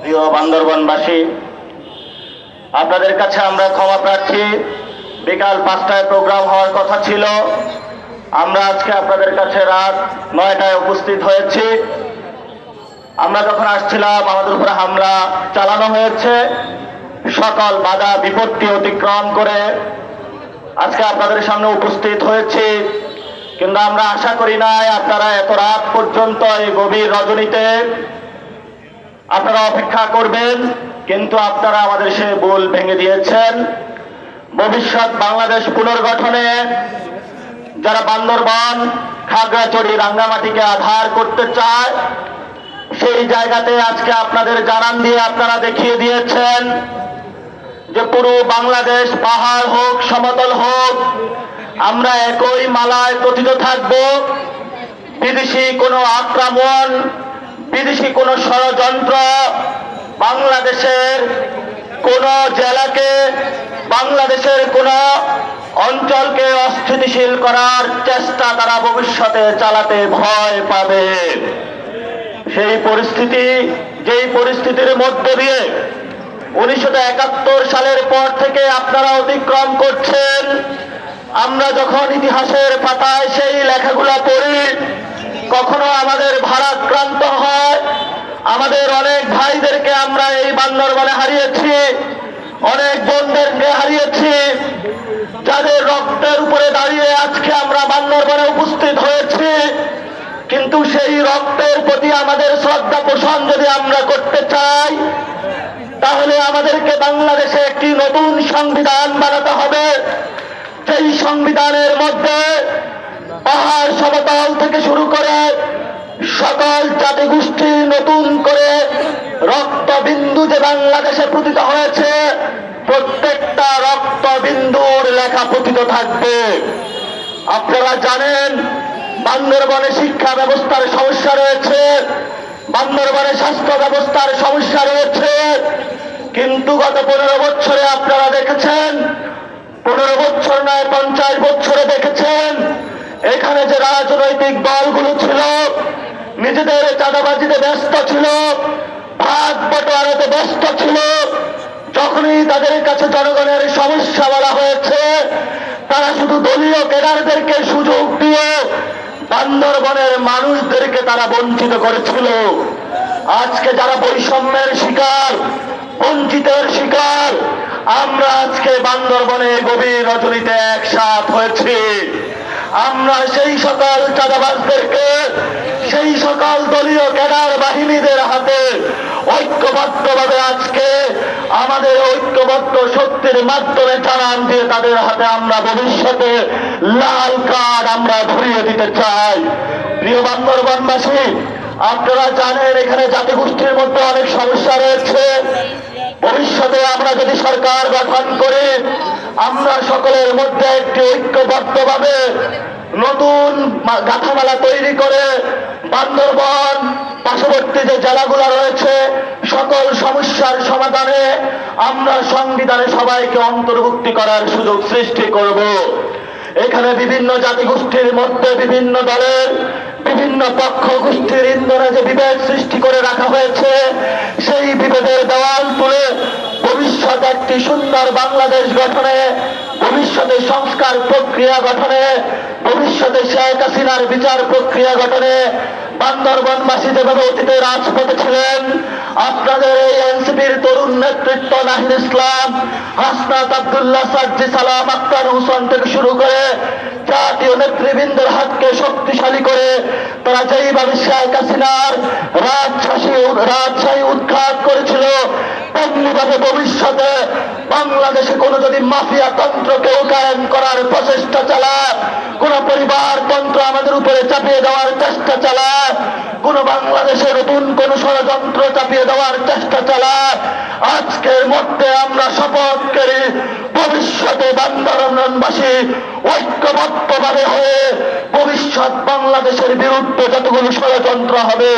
প্রিয় বান্দরবনবাসী, আপনাদের কাছে আমরা ক্ষমা প্রার্থী। বিকাল পাঁচটায় প্রোগ্রাম হওয়ার কথা ছিল। আমরা আজকে আপনাদের কাছে রাত নয়টায় উপস্থিত হয়েছি। আমরা যখন আসছিলাম, আমাদের উপরে হামলা চালানো হয়েছে। সকল বাধা বিপত্তি অতিক্রম করে আজকে আপনাদের সামনে উপস্থিত হয়েছি। কিন্তু আমরা আশা করি নাই আপনারা এত রাত পর্যন্ত এই গভীর রজনীতে আপনারা অপেক্ষা করবেন, কিন্তু আপনারা আমাদের সে ভুল ভেঙে দিয়েছেন। ভবিষ্যৎ বাংলাদেশ পুনর্গঠনে যারা বান্দরবান, খাগড়াছড়ি, রাঙ্গামাটিকে আধার করতে চায়, সেই জায়গাতে আজকে আপনাদের জানান দিয়ে আপনারা দেখিয়ে দিয়েছেন যে পুরো বাংলাদেশ পাহাড় হোক, সমতল হোক আমরা একই মালায় পতিত থাকব। বিদেশি কোনো আক্রমণ, বিদেশি কোনো ষড়যন্ত্র বাংলাদেশের কোন জেলাকে, বাংলাদেশের কোন অঞ্চলকে অস্থিতিশীল করার চেষ্টা তারা ভবিষ্যতে চালাতে ভয় পাবে। সেই পরিস্থিতি, যেই পরিস্থিতির মধ্যে দিয়ে উনিশশো একাত্তর সালের পর থেকে আপনারা অতিক্রম করছেন। আমরা যখন ইতিহাসের পাতায় সেই লেখাগুলো পড়ি, কখনো আমাদের ভারাক্রান্ত হয়। আমাদের অনেক ভাইদেরকে আমরা এই বান্দরবনে হারিয়েছি, অনেক বোনদেরকে হারিয়েছি, যাদের রক্তের উপরে দাঁড়িয়ে আজকে আমরা বান্দরবনে উপস্থিত হয়েছি। কিন্তু সেই রক্তের প্রতি আমাদের শ্রদ্ধা পোষণ যদি আমরা করতে চাই, তাহলে আমাদেরকে বাংলাদেশে একটি নতুন সংবিধান বানাতে হবে। সেই সংবিধানের মধ্যে পাহাড় সমতল থেকে শুরু করে সকল জাতিগোষ্ঠী নতুন করে রক্তবিন্দু যে বাংলাদেশে পতিত হয়েছে, প্রত্যেকটা রক্তবিন্দুর লেখা পতিত থাকবে। আপনারা জানেন, বান্দরবনে শিক্ষা ব্যবস্থার সমস্যা রয়েছে, বান্দরবনে স্বাস্থ্য ব্যবস্থার সমস্যা রয়েছে। কিন্তু গত পনেরো বছরে আপনারা দেখেছেন পনেরো বছর নয়, পঞ্চাশ বছরে দেখেছেন। এখানে যে রাজনৈতিক দলগুলো ছিল, নিজেদের চাঁদাবাজিতে ব্যস্ত ছিল, ভাগ বটোয়ারাতে ব্যস্ত ছিল, যখনই তাদের কাছে জনগণের সমস্যা বলা হয়েছে, তারা শুধু দলীয় কেডারদেরকে সুযোগ দিয়ে বান্দরবনের মানুষদেরকে তারা বঞ্চিত করেছিল। আজকে যারা বৈষম্যের শিকার, বঞ্চিতের শিকার আমরা আজকে বান্দরবনে গভীর রজনীতে একসাথ হয়েছি। আমরা সেই সকল চাঁদাবাজদেরকে, সেই সকল দলীয় ক্যাডার বাহিনীদের হাতে ঐক্যবদ্ধভাবে আজকে আমাদের ঐক্যবদ্ধ শক্তির মাধ্যমে জানান দিয়ে তাদের হাতে আমরা ভবিষ্যতে লাল কার্ড আমরা ধরিয়ে দিতে চাই। প্রিয় বান্দরবানবাসী, আপনারা জানেন এখানে জাতিগোষ্ঠীর মধ্যে অনেক সমস্যা রয়েছে। ভবিষ্যতে আমরা যদি সরকার গঠন করি, আমরা সকলের মধ্যে একটি ঐক্যবদ্ধভাবে নতুন গাথামালা তৈরি করে বান্দরবন পার্শ্ববর্তী যে জেলাগুলো রয়েছে, সকল সমস্যার সমাধানে আমরা সংবিধানে সবাইকে অন্তর্ভুক্তি করার সুযোগ সৃষ্টি করব। এখানে বিভিন্ন জাতিগোষ্ঠীর মধ্যে বিভিন্ন দলের বিভিন্ন পক্ষ গোষ্ঠীর ইন্ধনে যে বিভেদ সৃষ্টি করে রাখা হয়েছে, সেই বিভেদের দেওয়াল তুলে ভবিষ্যৎ একটি সুন্দর বাংলাদেশ গঠনে, ভবিষ্যতে সংস্কার প্রক্রিয়া গঠনে, ভবিষ্যতে শেখ হাসিনার বিচার প্রক্রিয়া গঠনে বান্দরবনবাসী যেভাবে অতীতে রাজপথে ছিলেন, আপনাদের এই এনসিপির তরুণ নেতৃত্ব নাহিদ ইসলাম, হাসনাত আবদুল্লাহ সাজ্জি সালাম আক্তার হোসেন থেকে শুরু করে জাতীয় নেতৃবৃন্দের হাতকে শক্তিশালী করে তারা যেইভাবে শেখ হাসিনার রাজশাহী রাজশাহী উৎখাত করেছিল তেমনিভাবে ভবিষ্যতে বাংলাদেশে কোনো যদি মাফিয়া তন্ত্র কেউ কায়েম করার প্রচেষ্টা চালায়, কোন পরিবার তন্ত্র আমাদের উপরে চাপিয়ে দেওয়ার চেষ্টা চালায়, কোন বাংলাদেশে নতুন কোন ষড়যন্ত্র চাপিয়ে দেওয়ার চেষ্টা চালায় আজকের মধ্যে আমরা শপথ করি, ভবিষ্যতে বান্দরবাসী ঐক্যবদ্ধভাবে হয়ে ভবিষ্যৎ বাংলাদেশের বিরুদ্ধে যতগুলো ষড়যন্ত্র হবে,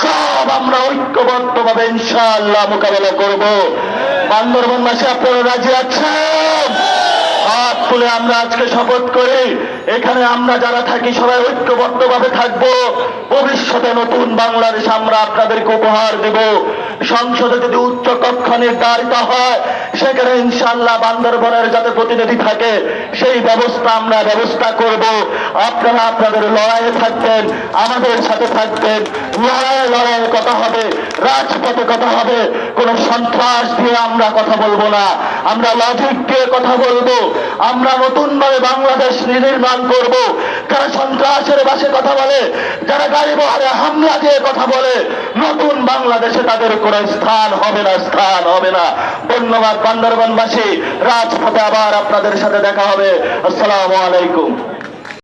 সব আমরা ঐক্যবদ্ধভাবে ইনশাআল্লাহ মোকাবেলা করব। বান্দরবনবাসী, আপনারা রাজি আছেন? হাত তুলে আমরা আজকে শপথ করি। এখানে আমরা যারা থাকি, সবাই ঐক্যবদ্ধভাবে থাকব। ভবিষ্যতে নতুন বাংলাদেশ আমরা আপনাদেরকে উপহার দেব। সংসদে যদি উচ্চ কক্ষ নির্ধারিত হয়, সেখানে ইনশাল্লাহ বান্দরবনের যাতে প্রতিনিধি থাকে, সেই ব্যবস্থা আমরা ব্যবস্থা করব। আপনারা আপনাদের লড়াইয়ে থাকবেন, আমাদের সাথে থাকবেন। লড়াই লড়াই কথা হবে, রাজপথে কথা হবে। কোন সন্ত্রাস দিয়ে আমরা কথা বলব না। আমরা লজিক দিয়ে কথা বলব। আমরা নতুনভাবে বাংলাদেশ নির্মাণ করব। যারা সন্ত্রাসের বাসে কথা বলে, যারা গাড়ি বহারে হামলা দিয়ে কথা বলে, নতুন বাংলাদেশে তাদের কোনো স্থান হবে না, স্থান হবে না। ধন্যবাদ, বান্দরবানবাসী। রাজপথে আবার আপনাদের সাথে দেখা হবে। আসসালামু আলাইকুম।